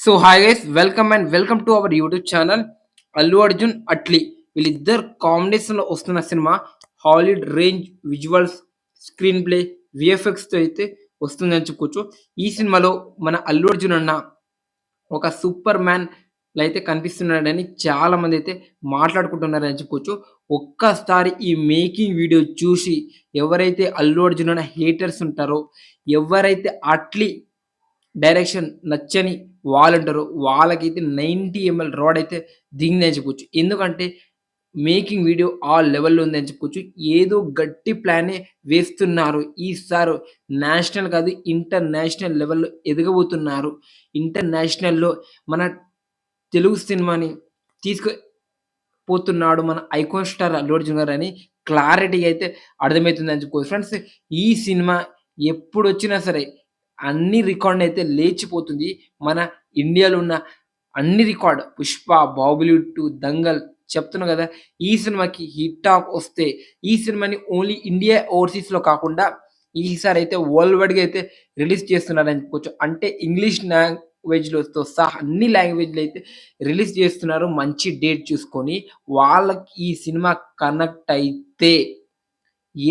So hi guys welcome and welcome to our YouTube channel Allu Arjun Atlee వీళ్ళిద్దరు కాంబినేషన్లో వస్తున్న cinema Hollywood range visuals screen play విఎఫ్ఎక్స్తో అయితే వస్తుందని చెప్పుకోవచ్చు. ఈ సినిమాలో మన అల్లు అర్జున్ అన్న ఒక సూపర్ మ్యాన్ అయితే కనిపిస్తున్నాడని చాలా మంది అయితే మాట్లాడుకుంటున్నారని చెప్పుకోవచ్చు. ఒక్కసారి ఈ మేకింగ్ వీడియో చూసి ఎవరైతే అల్లు అర్జున్ అన్న హేటర్స్ ఉంటారో ఎవరైతే అట్లీ డైరెక్షన్ నచ్చని వాళ్ళు ఉంటారో వాళ్ళకైతే నైంటీ ఎంఎల్ రాడ్ అయితే దిగిందని చెప్పుకోవచ్చు ఎందుకంటే మేకింగ్ వీడియో ఆ లెవెల్లో ఉందని చెప్పుకోవచ్చు ఏదో గట్టి ప్లానే వేస్తున్నారు. ఈసారి నేషనల్ కాదు ఇంటర్నేషనల్ లెవెల్లో ఎదగబోతున్నారు. ఇంటర్నేషనల్లో మన తెలుగు సినిమాని తీసుకు పోతున్నాడు మన ఐకాన్ స్టార్ అల్లు అర్జున్ గారు అని క్లారిటీ అయితే అర్థమవుతుందని చెప్పుకోవచ్చు ఫ్రెండ్స్ ఈ సినిమా ఎప్పుడు వచ్చినా సరే అన్ని రికార్డ్ అయితే లేచిపోతుంది. మన ఇండియాలో ఉన్న అన్ని రికార్డ్ పుష్ప బాబులీవుడ్ టు దంగల్ చెప్తున్నా కదా ఈ సినిమాకి హిట్ టాక్ వస్తే ఈ సినిమాని ఓన్లీ ఇండియా ఓవర్సీస్లో కాకుండా ఈసారి అయితే వరల్డ్ వైడ్గా అయితే రిలీజ్ చేస్తున్నారని చెప్పుకోవచ్చు అంటే ఇంగ్లీష్ లాంగ్వేజ్లతో సహా అన్ని లాంగ్వేజ్లు అయితే రిలీజ్ చేస్తున్నారు. మంచి డేట్ చూసుకొని వాళ్ళకి ఈ సినిమా కనెక్ట్ అయితే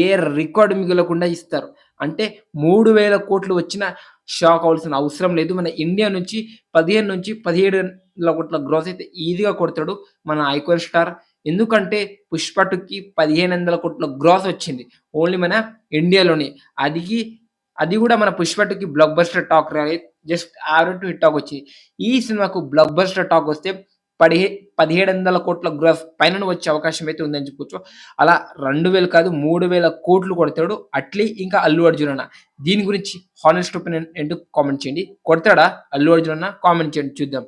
ఏ రికార్డు మిగలకుండా ఇస్తారు. అంటే మూడు వేల కోట్లు వచ్చిన షాక్ అవ్వాల్సిన అవసరం లేదు. మన ఇండియా నుంచి పదిహేను నుంచి పదిహేడు వేల కోట్ల గ్రోత్ అయితే ఈజీగా కొడతాడు మన ఐకోన్ స్టార్. ఎందుకంటే పుష్ప టూకి పదిహేను వందల కోట్ల గ్రాస్ వచ్చింది ఓన్లీ మన ఇండియాలోనే. అది అది కూడా మన పుష్ప టూకి బ్లాక్ బస్టర్ టాక్ రాలేదు జస్ట్ ఆరు టు హిట్ టాక్ వచ్చింది. ఈ సినిమాకు బ్లాక్ బస్టర్ టాక్ వస్తే పదిహే పదిహేడు వందల కోట్ల గ్రాఫ్ పైన వచ్చే అవకాశం అయితే ఉందని చెప్పుకోవచ్చు అలా రెండు వేలు కాదు మూడు వేల కోట్లు కొడతాడు. అట్లీ ఇంకా అల్లు అర్జున్ అన్న. దీని గురించి హానెస్ట్ ఒపీనియన్ ఏంటో కామెంట్ చేయండి. కొడతాడా అల్లు అర్జున్ అన్న? కామెంట్ చేయండి. చూద్దాం.